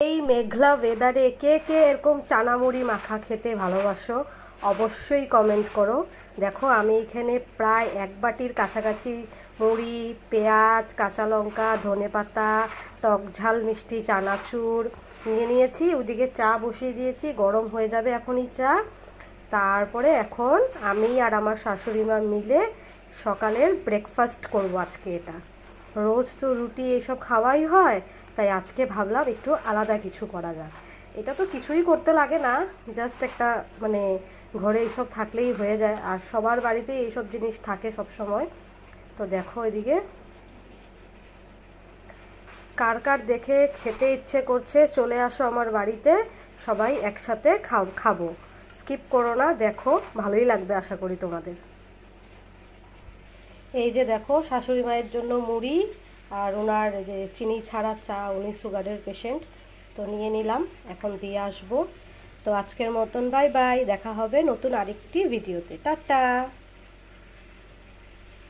এই মেঘলা ওয়েদারে কে কে এরকম চানামুড়ি মাখা খেতে ভালোবাসো অবশ্যই কমেন্ট করো। দেখো, আমি এখানে প্রায় এক বাটির কাছাকাছি মুড়ি, পেঁয়াজ, কাঁচা লঙ্কা, ধনে পাতা, টক ঝাল, মিষ্টি, চানাচুর নিয়ে নিয়েছি। ওদিকে চা বসিয়ে দিয়েছি, গরম হয়ে যাবে এখনই চা। তারপরে এখন আমি আর আমার শাশুড়ি মা মিলে সকালের ব্রেকফাস্ট করব আজকে এটা। রোজ তো রুটি এইসব খাওয়াই হয় তাই আজকে ভাবলাম একটু আলাদা কিছু করা যাক। এটা তো কিছুই করতে লাগে না জাস্ট একটা মানে ঘরে এইসব থাকলেই হয়ে যায়। আর সবার বাড়িতে এইসব জিনিস থাকে সব সময় তো দেখো এদিকে, কার কার দেখে খেতে ইচ্ছে করছে চলে আসো আমার বাড়িতে, সবাই একসাথে খাও, খাব। স্কিপ করো না, দেখো, ভালোই লাগবে আশা করি তোমাদের। এই যে দেখো, শাশুড়ি মায়ের জন্য মুড়ি আর ওনার যে চিনি ছাড়া চা, উনি সুগারের পেশেন্ট তো নিয়ে নিলাম, এখন দিয়ে আসব। তো আজকের মতন বাই বাই দেখা হবে নতুন আরেকটি ভিডিওতে টাটা!